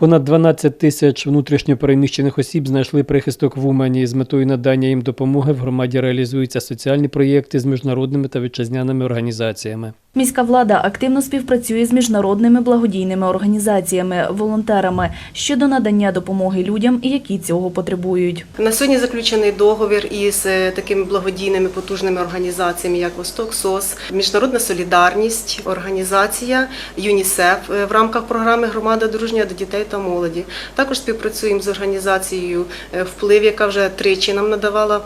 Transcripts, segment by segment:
Понад 12 тисяч внутрішньопереміщених осіб знайшли прихисток в Умані. З метою надання їм допомоги в громаді реалізуються соціальні проєкти з міжнародними та вітчизняними організаціями. Міська влада активно співпрацює з міжнародними благодійними організаціями, волонтерами щодо надання допомоги людям, які цього потребують. На сьогодні заключений договір із е, такими благодійними потужними організаціями, як Восток СОС, Міжнародна солідарність, організація ЮНІСЕФ е, в рамках програми Громада дружня до дітей та молоді. Також співпрацюємо з організацією е, Вплив, яка вже тричі нам надавала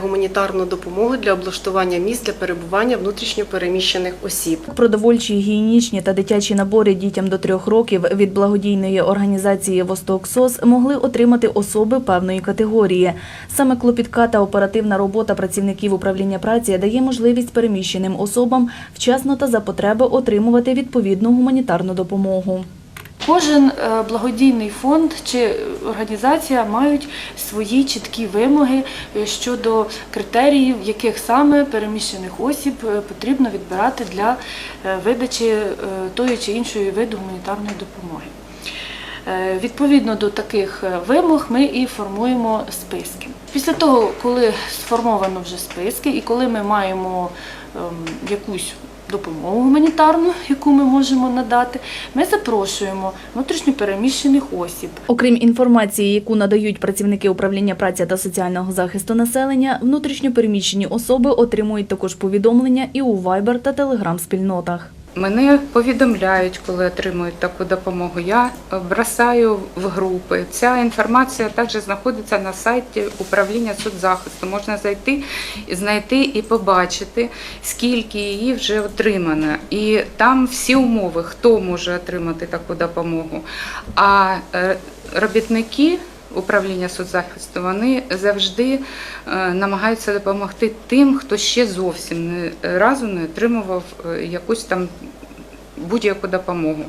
гуманітарну допомогу для облаштування місць для перебування внутрішньо переміщених осіб. Продовольчі, гігієнічні та дитячі набори дітям до трьох років від благодійної організації «Восток СОС» могли отримати особи певної категорії. Саме клопітка та оперативна робота працівників управління праці дає можливість переміщеним особам вчасно та за потреби отримувати відповідну гуманітарну допомогу. Кожен е, благодійний фонд чи організація мають свої чіткі вимоги е, щодо критеріїв, яких саме переміщених осіб е, потрібно відбирати для видачі тої чи іншої виду гуманітарної допомоги. Відповідно до таких вимог ми і формуємо списки. Після того, коли сформовано вже списки і коли ми маємо ем, якусь допомогу гуманітарну, яку ми можемо надати, ми запрошуємо внутрішньопереміщених осіб. Окрім інформації, яку надають працівники управління праці та соціального захисту населення, внутрішньопереміщені особи отримують також повідомлення і у Viber та Telegram спільнотах. Мене повідомляють, коли отримують таку допомогу. Я бросаю в групи. Ця інформація також знаходиться на сайті управління соцзахисту. Можна зайти знайти і побачити, скільки її вже отримано. І там всі умови, хто може отримати таку допомогу. А е, робітники. Управління соцзахисту вони завжди е, намагаються допомогти тим, хто ще зовсім не разу не отримував е, якусь там будь-яку допомогу.